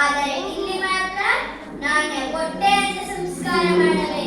ಆದರೆ ಇಲ್ಲಿ ಮಾತ್ರ ನಾಣ್ಯ ಕೊಟ್ಟೆ ಅಂತ ಸಂಸ್ಕಾರ ಮಾಡಬೇಕು.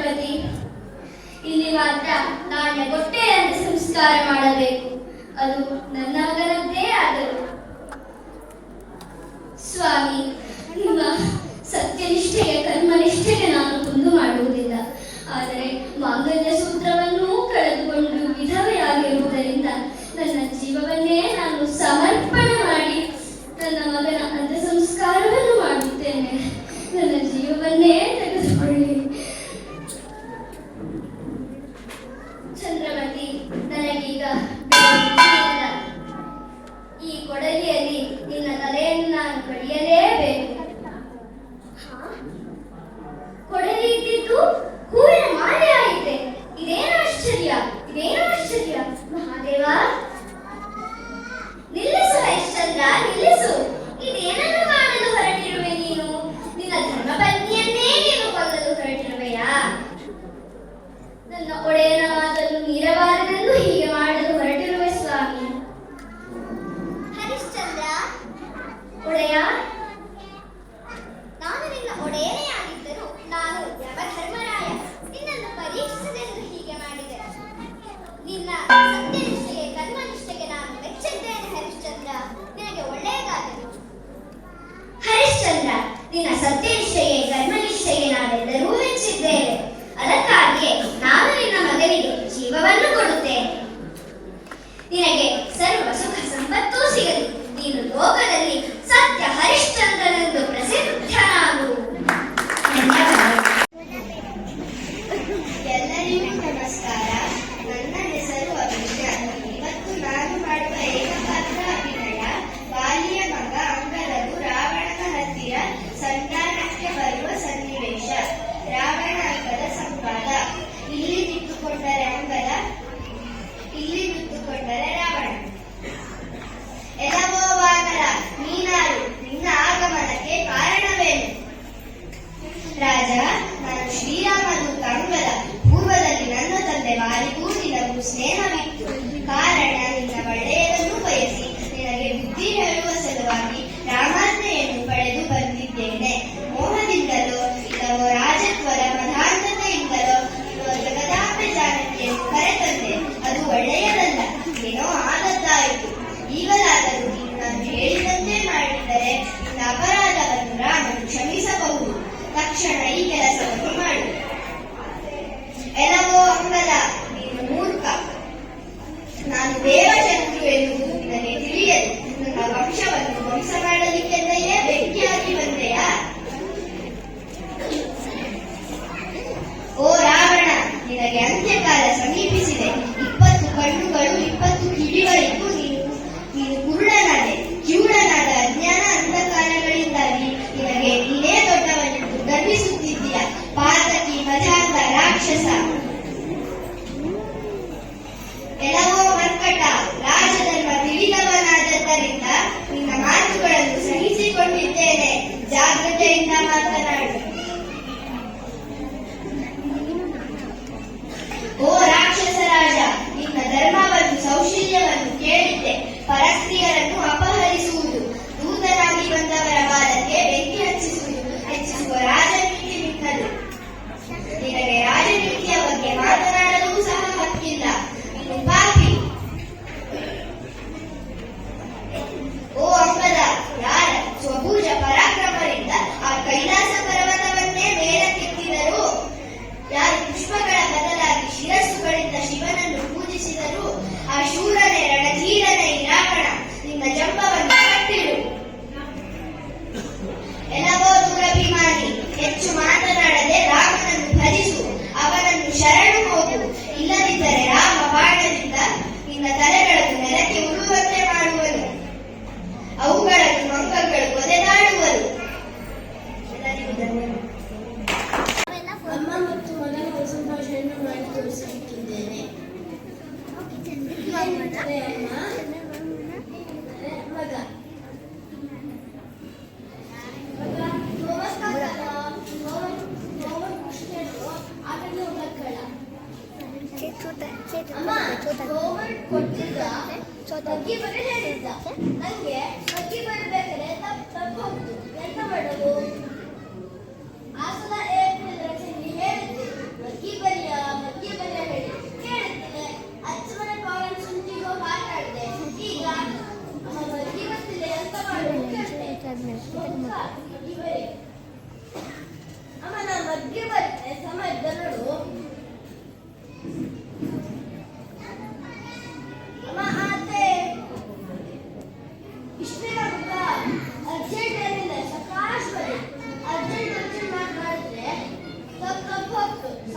ಗಣಪತಿ ಇಲ್ಲಿ ಮಾತ್ರ ನಾಣ್ಯ ಕೊಟ್ಟೆಯಲ್ಲಿ ಸಂಸ್ಕಾರ ಮಾಡಬೇಕು. ಅದು ನನ್ನ ಮಗನದ್ದೇ ಆದರು. ಸ್ವಾಮಿ, ನಿಮ್ಮ ಸತ್ಯನಿಷ್ಠೆಗೆ ಕರ್ಮನಿಷ್ಠೆಗೆ ನಾನು ಕುಂದು ಮಾಡುವುದಿಲ್ಲ. ಆದರೆ ಮಾಂಗಲ್ಯ ಸೂತ್ರವನ್ನೂ ಕಳೆದುಕೊಂಡು ವಿಧವೆಯಾಗಿರುವುದರಿಂದ ನನ್ನ ಜೀವವನ್ನೇ ನಾನು ಸಮರ್ಪಣೆ ಮಾಡಿ ನನ್ನ ಮಗನ ಅಂತ್ಯ ಸಂಸ್ಕಾರವನ್ನು ಮಾಡುತ್ತೇನೆ. ನನ್ನ ಜೀವವನ್ನೇ छोटा छोटा छोटा छोटा छोटा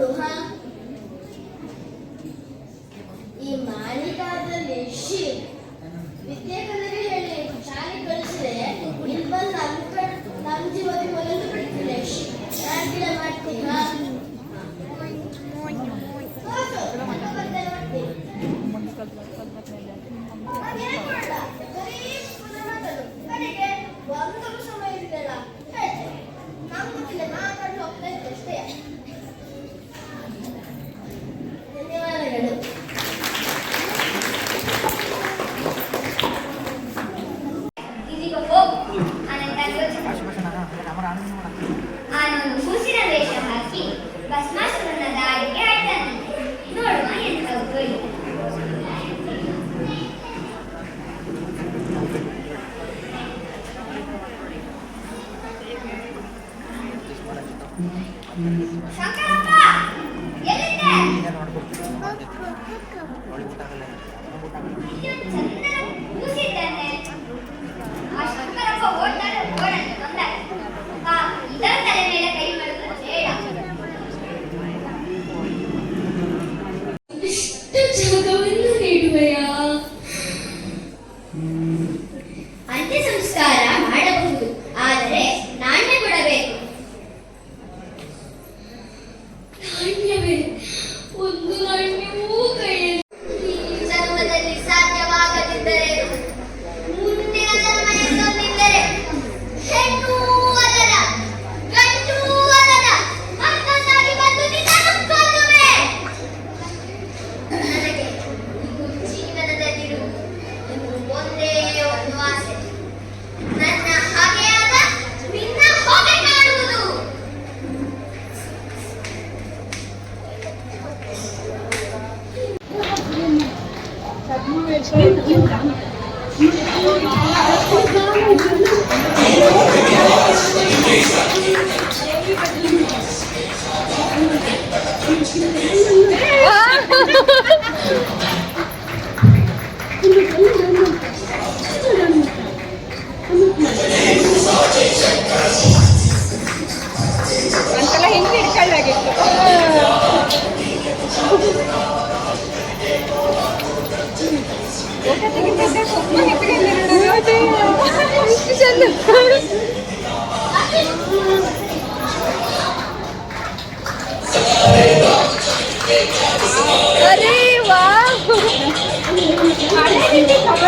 有他